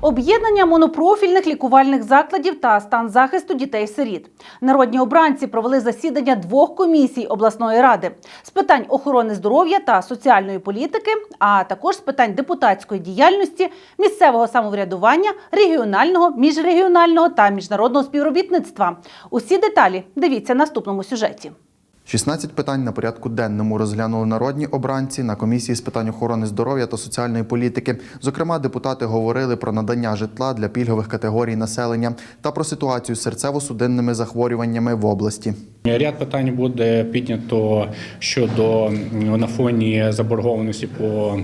об'єднання монопрофільних лікувальних закладів та стан захисту дітей-сиріт. Народні обранці провели засідання двох комісій обласної ради з питань охорони здоров'я та соціальної політики, а також з питань депутатської діяльності, місцевого самоврядування, регіонального, міжрегіонального та міжнародного співробітництва. Усі деталі дивіться в наступному сюжеті. 16 питань на порядку денному розглянули народні обранці на комісії з питань охорони здоров'я та соціальної політики. Зокрема, депутати говорили про надання житла для пільгових категорій населення та про ситуацію з серцево-судинними захворюваннями в області. Ряд питань буде піднято щодо на фоні заборгованості по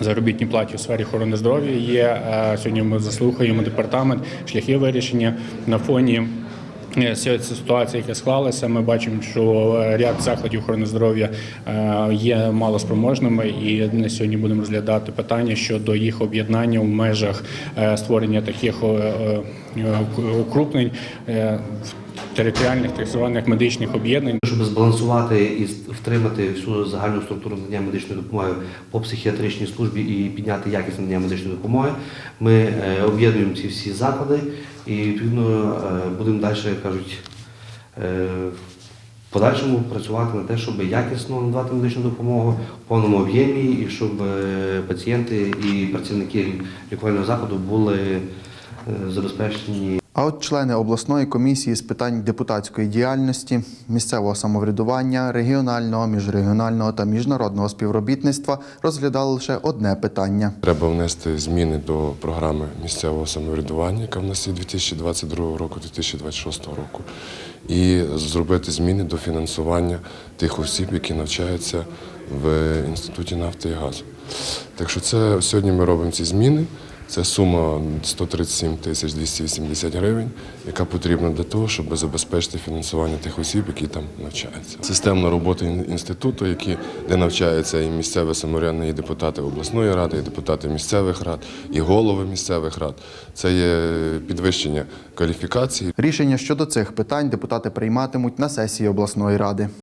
заробітній платі у сфері охорони здоров'я. Є е, сьогодні. Ми заслухаємо департамент шляхи вирішення на фоні. Е, ситуація, яка склалася, ми бачимо, що е, ряд закладів охорони здоров'я е, є малоспроможними, і на сьогодні будемо розглядати питання щодо їх об'єднання в межах створення таких укрупнень територіальних так званих медичних об'єднань. Щоб збалансувати і втримати всю загальну структуру надання медичної допомоги по психіатричній службі і підняти якість надання медичної допомоги, ми е, об'єднуємо ці всі заклади і відповідно е, будемо далі, кажуть, е, подальшому працювати на те, щоб якісно надавати медичну допомогу в повному об'ємі і щоб пацієнти і працівники лікувального закладу були забезпечені А от члени обласної комісії з питань депутатської діяльності, місцевого самоврядування, регіонального, міжрегіонального та міжнародного співробітництва розглядали лише одне питання. Треба внести зміни до програми місцевого самоврядування, яка в нас є 2022 року, 2026 року, і зробити зміни до фінансування тих осіб, які навчаються в інституті нафти і газу. Так що це сьогодні ми робимо ці зміни. Це сума 137 тисяч 280 гривень, яка потрібна для того, щоб забезпечити фінансування тих осіб, які там навчаються. Системна робота інституту, які, де навчаються і місцеве самоврядне, і депутати обласної ради, і депутати місцевих рад, і голови місцевих рад. Це є підвищення кваліфікації. Рішення щодо цих питань депутати прийматимуть на сесії обласної ради.